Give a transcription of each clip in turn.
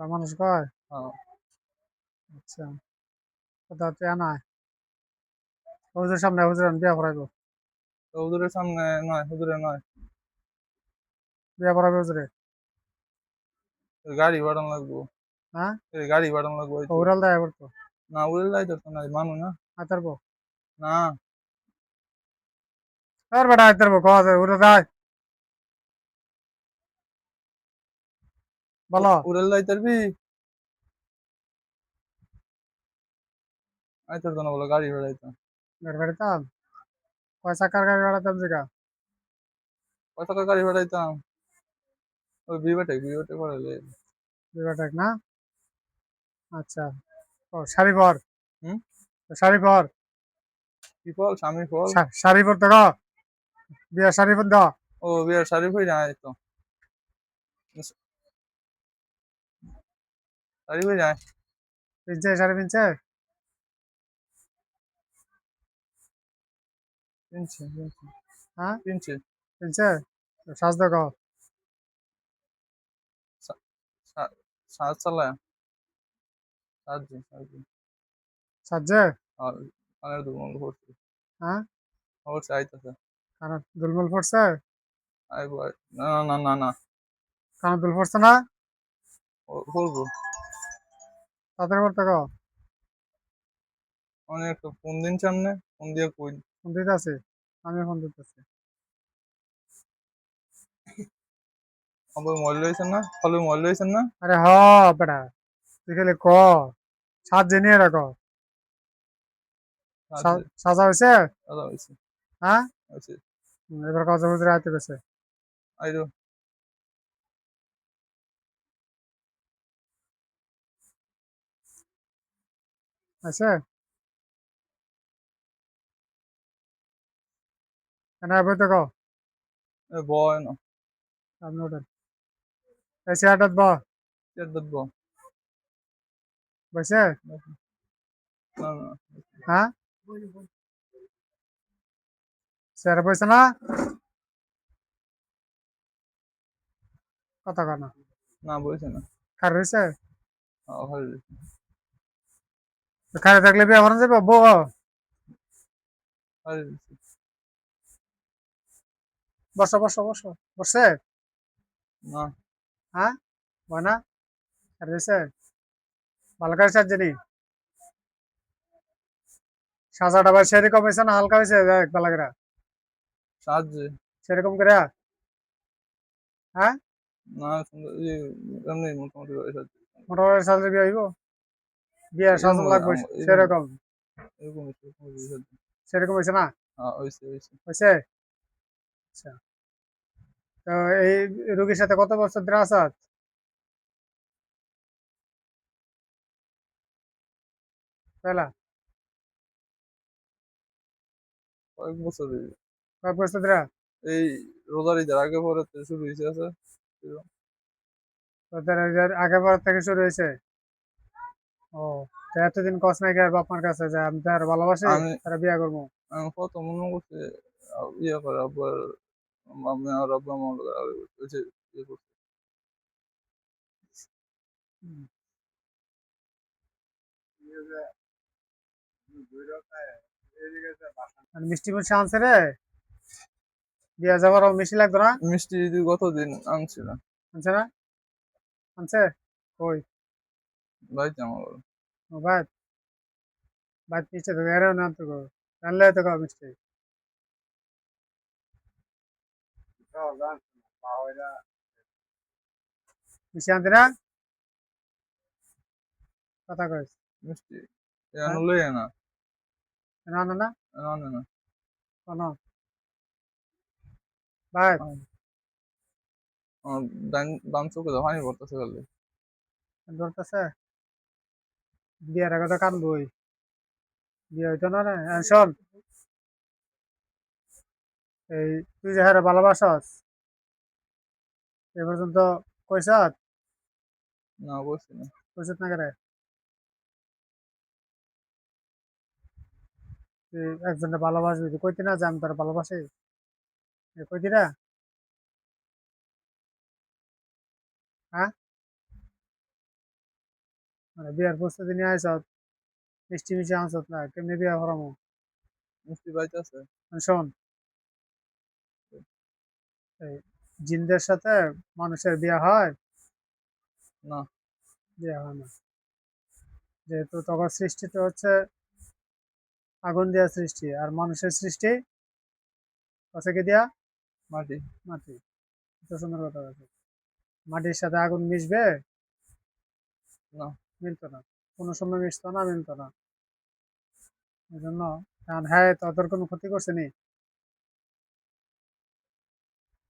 কয় মানুষ কয় হ্যাঁ? আচ্ছা। কথা হচ্ছে নাই। হুজুর সামনে হুজুর বিয়া পড়াইবো। তো হুজুরের সামনে নয় হুজুরে নয়। বিয়া পড়াবে হুজুরে। গাড়ি বাড়ানো লাগবো। হ্যাঁ? গাড়ি বাড়ানো লাগবো তো। উড়াল দেয় করতো না উড়ে যাইতো তো না মানু না। আইতারবো? না। আর বেটা আইতারবো কওয়া যায় উড়ে দেয় বলো। উড়ে যাইতারবি আইতার তো না বলো গাড়ি বেড়াইতো গাড়ি বেড়াইতাম কয় চাকার গাড়ি বেড়াতাম জিগা কত টাকা গাড়ি বেড়াইতাম ওই বিবেটে বিবেটে পড়ালে বিবাটেক না? আচ্ছা। ও শাড়ি পর হুম? শাড়ি পর কি ফল স্বামী ফল শাড়ি পর তো গো। বিয়া শাড়ি পর দাও ও বিয়ার শাড়ি হয়ে যায় তো। শাড়ি হয়ে যায় পিনছে শাড়ি পিনছে কিনছে কিনছে হ্যাঁ কিনছে পিনছে সাজ দো গো সাত চালায়। সাতজি সাতজি সাজছে আর কানের দুর্মল করছে। হ্যাঁ? করছে আইতাছে। কানে দুলমুল পড়ছে আইবো আই- না না না না। কানে দুল পড়ছে না? করব। তাদের পড়তে গো অনেক তো ফোন দিন সামনে ফোন দিয়ে কই? ফোন দিতেছি আমি ফোন দিতেছি। আবার মোবাইল লইছেন না? ফলে মোবাইল লইছেন না? আরে হ বেটা তুই খালি ক সাজ জেনে রাখো সাজা হয়েছে দাদা হয়েছে হ্যাঁ? এবার কাজ হুজুরে আইতে গেছে। আইরো। আছে কেন বইতে গো এ বয় না। আপনি ওঠেন এই চেয়ারটাত ব কে দেখব বসে না না হ্যাঁ? চেয়ারে বসে না? কথা কয় না। না বলছে না। খার রয়েছে হ্যাঁ, হয় খারে থাকলে বিয়ে করা যাবে বউ বসো বসো বসো। বসে হ্যাঁ? বয় না? খার রয়েছে? ভালো করে সাজনি সাজাটা ভাই সেরকম হয়েছে না হালকা হয়েছে? দেখ ভালো করে। সেরকম করে? হ্যাঁ? না মোটামুটি মোটামুটি বিয়ে হইব? বিয়ে সাজানো লাগবে সেরকম। এরকম সেরকম হয়েছে না? হ্যাঁ হয়েছে আচ্ছা। তো এই রোগীর সাথে কত বছর ধরে কয়েক বছর কয়েক বছর ধরে? এই রোজার ঈদের আগে পরে শুরু হয়েছে আছে তোদের এই আগে পর থেকে শুরু হয়েছে? ও তো এতদিন কস নাই গিয়ে বাপমার কাছে যে আমি তার ভালোবাসি আমি- তারা বিয়ে করব? আমি কত মনে করছি আ- ইয়ে করে আমি আর আব্বা আমার লগে আর ওই যে ইয়ে করছে। আর মিষ্টি মিষ্টি আনছে রে? বিয়ে যাবার মিষ্টি লাগতো না? মিষ্টি যদি গতদিন আনছিল। আনছে না? আনছে? কই? বাড়িতে আমার ও ভাই ভাই পিছে তো এরেও না তো গো জানলে তো গো মিষ্টি মিষ্টি আনতে না কথা কইস মিষ্টি লই না না না না না না কোনো ভাই ডান বাম চোখে তো ধরতেছে বিয়ের আগে তো কানবই। বিয়ে হইতো না রে আর শোন। এই তুই যে হারে ভালোবাসস এ পর্যন্ত কইসাত? না বলছি না। কইসাত না করে? তুই একজনকে ভালোবাসবি তুই কইতি না যে আমি তোর ভালোবাসি? কইতি না? হ্যাঁ? মানে বিয়ার প্রস্তুতি নিয়ে আইসত মিষ্টি মিষ্টি আনসত না কেমনি বিয়া হরামো মিষ্টি পাইতেছে। মানে শোন। এই জিনদের সাথে মানুষের বিয়া হয়? না। বিয়া হয় না। যেহেতু তখন সৃষ্টিতে হচ্ছে আগুন দেওয়া সৃষ্টি আর মানুষের সৃষ্টি হচ্ছে কি দিয়া? মাটি। মাটি। এত সুন্দর কথা আছে মাটির সাথে আগুন মিশবে? না। মিলতো না। কোনো সময় মিশতো না মিলতো না। এই জন্য কারণ হ্যাঁ তাদের কোনো ক্ষতি করছে নি?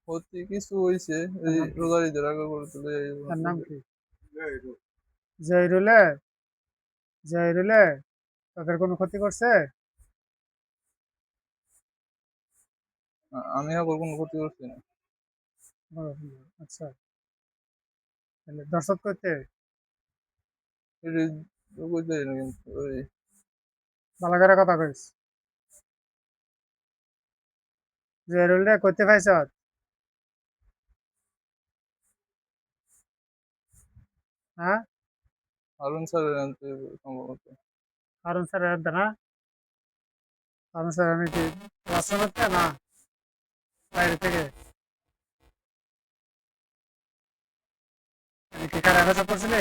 ক্ষতি কিছু হয়েছে এই কি? আগে করে তুলে তার নাম কি? জয়রুলে। জয়রুলে? তাদের কোনো ক্ষতি করছে? আমি এখন কোনো ক্ষতি করছি না। না। আচ্ছা। তাহলে দর্শক করতে এটি বুঝতে না কিন্তু ওই ভালো করে কথা কইস। জয়রুলে করতে পাইছ? হ্যাঁ? হারুন আনতে সম্ভবত। কারণ স্যার না? কারণ স্যার আমি কি ক্লাসে করতে না বাইরে থেকে? আমি কি খারাপ ভাষা করছিলে?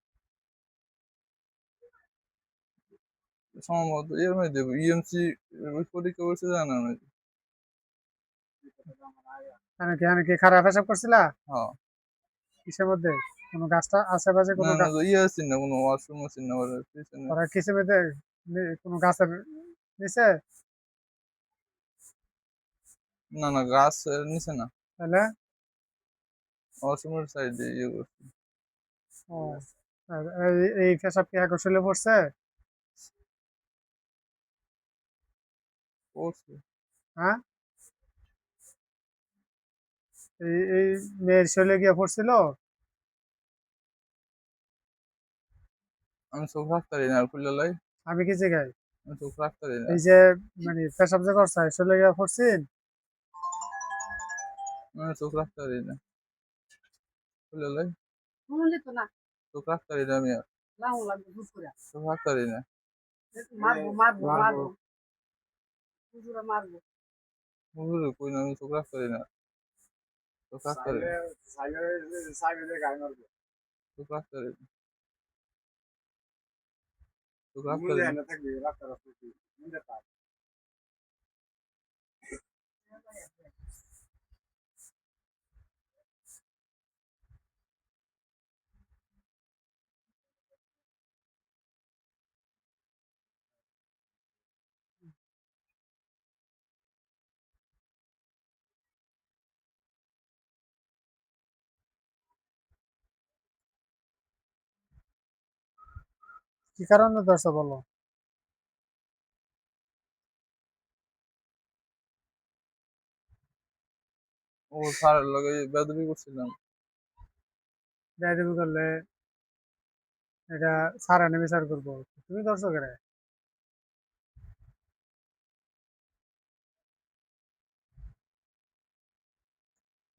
সম্ভবত এর মধ্যে ইএমসি পরীক্ষা করছে জানা না আমি কি আমি কি খারাপ ভাষা করছিলা হ্যাঁ কিসের মধ্যে কোনো গাছটা আশেপাশে কোনো গাছ ইয়ে আছে না কোনো ওয়াশরুম আছে না ওর পিছনে ওরা কিসের মধ্যে কোনো গাছের নিচে না না গাছ নিচে না তাহলে ওয়াশরুমের সাইডে ইয়ে করছে ও এই পেশাব কি শৈলে পড়ছে করছে হ্যাঁ? এই এই মেয়ের শৈলে গিয়ে পড়ছিল? আমি চোখ রাখতারি না খুললে লাই আমি কি জায়গায়? আমি চোখ রাখতারি না। এই যে মানে পেশাব যে করছে শৈলে গিয়ে পড়ছিন? আমি চোখ রাখতারি না। খুললে লাই তো না। চোখ রাখতারি না আমি আর। লাগবে চোখ রাখতারি না। মারবো মারবো মারবো। মারবো হুজুরা মারবো। হুজুরে কই না আমি চোখ রাখতারি না। চোখ রাখতারি না। চোখ রাখতারি না। চোখ রাখতারি না। কি কারণে ধরছে বলো? ও স্যারের লগে বেদবি করছিলাম। বেয়াদবি করলে এটা স্যার এনে বিচার করব। তুমি কেন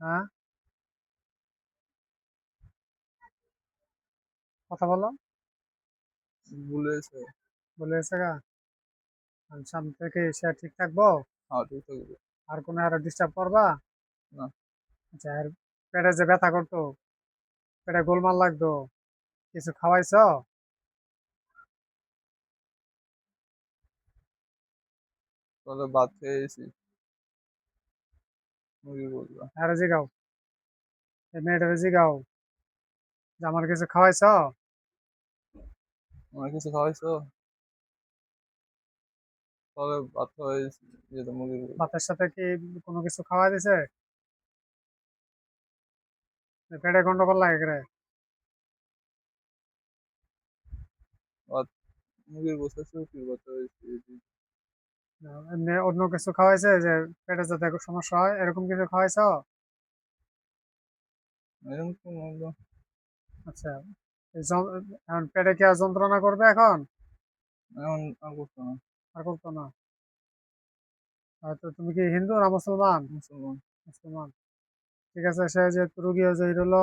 হ্যাঁ? কথা বলো। ভুলেছে গা? আর সামনে থেকে সে ঠিক থাকব? হ্যাঁ ঠিক থাকবে। আর কোনো আরও ডিস্টার্ব করবা? না। আচ্ছা আর পেটে যে ব্যথা করতো পেটে গোলমাল লাগতো কিছু খাওয়াইছ? তাহলে ভাত খেয়ে এসি মুরগি আরে জিগাও। এই মেয়েটারে জিগাও। আমার কিছু খাওয়াইছ? আমার কিছু খাওয়াইছো তাহলে ভাত খাওয়াই যেটা মুরগি বললাম ভাতের সাথে কি কোনো কিছু খাওয়াই দিছে পেটে গন্ডগোল লাগে রে মুগের গোস্ত শুকিয়ে কথা হয়েছে এমনি অন্য কিছু খাওয়াইছে যে পেটে যাতে সমস্যা হয় এরকম কিছু খাওয়াইছ আচ্ছা এখন পেটে কি আর যন্ত্রণা করবে এখন? এখন আর করতো না। আর করতো না। তো তুমি কি হিন্দু না মুসলমান? মুসলমান। মুসলমান। ঠিক আছে সে যেহেতু রুগী এটা হলো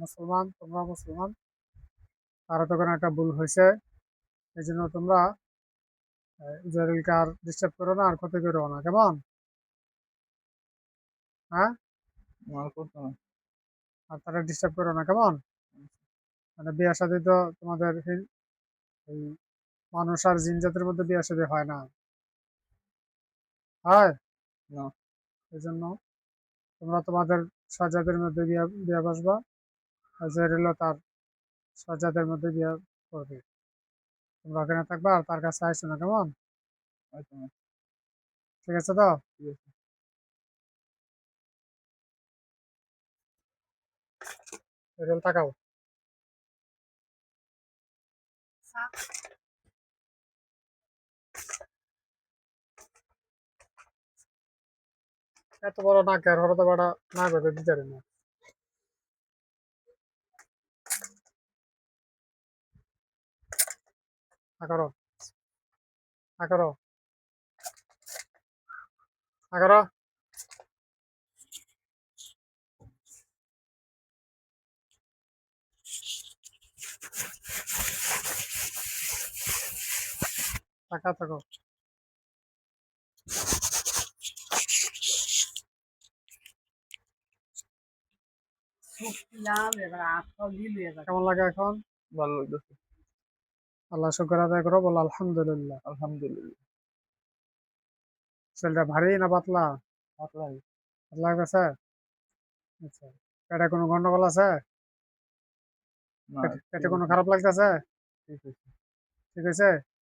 মুসলমান তোমরা মুসলমান। তারা তো কোনো একটা ভুল হয়েছে। এই জন্য তোমরা ইসরায়েলকে আর ডিস্টার্ব করো না আর ক্ষতি করো না। কেমন? হ্যাঁ? আর করতো না। আর তারা ডিস্টার্ব করো না। কেমন? মানে বিয়ে সাথে তো তোমাদের এই মানুষ আর জিন জাতের মধ্যে বিয়ে সাথে হয় না। হয়? না। এই জন্য তোমরা তোমাদের সাজাদের মধ্যে বিয়ে বিয়ে বসবা। আর যে তার সাজাদের মধ্যে বিয়ে করবে। তোমরা ওখানে থাকবা আর তার কাছে আসছো না কেমন? ঠিক আছে তো? ঠিক আছে। এরকম তাকাও। এত বড় না কেয়ার হরে তো বড় না করে দিতে পারি না। আকারো আকারো আকারো টাকা থাকো শুকলাম এবার আটটাও নীল হয়ে যাবে কেমন লাগে এখন? ভালো লাগতেছে। আল্লাহ শুক্র আদায় করো বলো আলহামদুলিল্লাহ। আলহামদুলিল্লাহ। শরীরটা ভারী না পাতলা? পাতলাই। পাতলা গেছে আচ্ছা পেটে কোনো গন্ডগোল আছে? না পেটে- কোনো খারাপ লাগতেছে? ঠিক আছে। ঠিক আছে?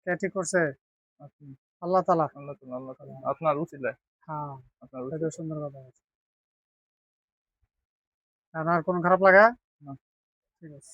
কে ঠিক করছে? আল্লাহ তালা। আল্লাহ তাআলা আল্লাহ তাআলা আপনার উচিত হ্যাঁ আপনার সুন্দর কথা আছে আর কোনো খারাপ লাগা। ঠিক আছে